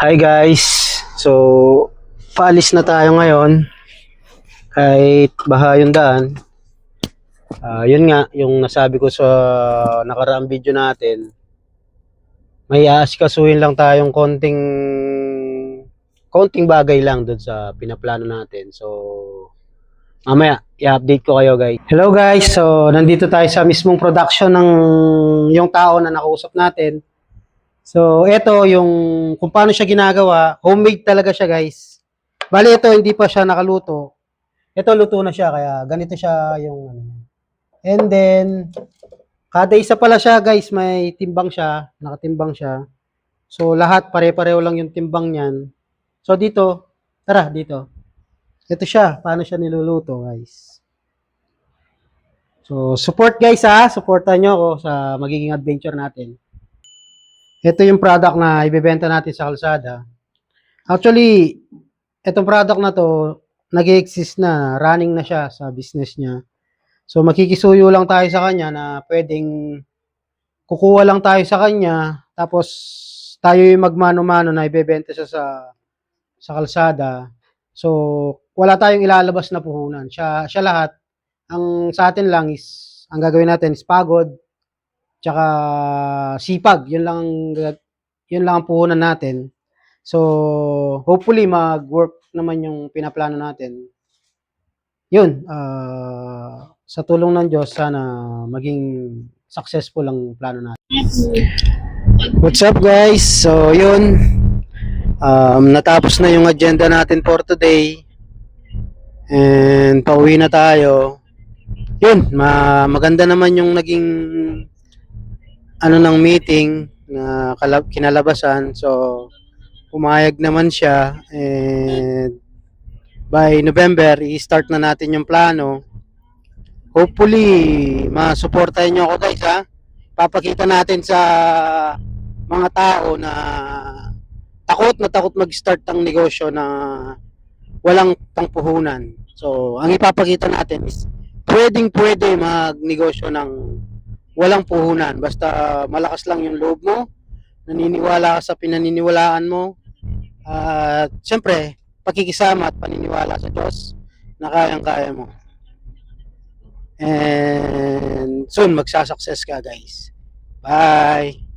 Hi guys! So, paalis na tayo ngayon. Kahit baha yung daan. Ah, yun nga, yung nasabi ko sa nakaraang video natin. May aasikasuhin lang tayong konting konting bagay lang doon sa pinaplano natin. So, mamaya, i-update ko kayo guys. Hello guys! So, nandito tayo sa mismong production ng yung tao na nakausap natin. So, ito yung kung paano siya ginagawa. Homemade talaga siya, guys. Bali, ito hindi pa siya nakaluto. Ito luto na siya kaya ganito siya yung ano. And then kada isa pala siya, guys, may timbang siya, nakatimbang siya. So, lahat pare-pareho lang yung timbang niyan. So, dito, tara dito. Ito siya, paano siya niluluto, guys. So, support guys ha, supportan nyo ako sa magiging adventure natin. Ito yung product na ibebenta natin sa kalsada. Actually, itong product na to, nag exist na, running na siya sa business niya. So, makikisuyo lang tayo sa kanya na pwedeng kukuha lang tayo sa kanya, tapos tayo yung magmano-mano na ibebenta siya sa sa kalsada. So, wala tayong ilalabas na puhunan. Siya, siya lahat. Ang sa atin lang is, ang gagawin natin is pagod, tsaka sipag. Yun lang, ang- yun lang ang puhunan natin. So, hopefully mag-work naman yung pinaplano natin. Yun, ah, sa tulong ng Diyos, sana maging successful ang plano natin. What's up guys? So, yun. Um, natapos na yung agenda natin for today. And pauwi na tayo. Yun, ma maganda naman yung naging ano ng meeting na kinalabasan. So, pumayag naman siya and by November i-start na natin yung plano. Hopefully, masuportahan nyo ako guys ha. Papakita natin sa mga tao na takot na takot mag-start ng negosyo na walang pangpuhunan. So, ang ipapakita natin is pwedeng pwede magnegosyo ng walang puhunan. Basta malakas lang yung loob mo, naniniwala ka sa pinaniniwalaan mo, at syempre, pakikisama at paniniwala sa Diyos na kayang-kaya mo. And soon, magsasucess ka guys. Bye!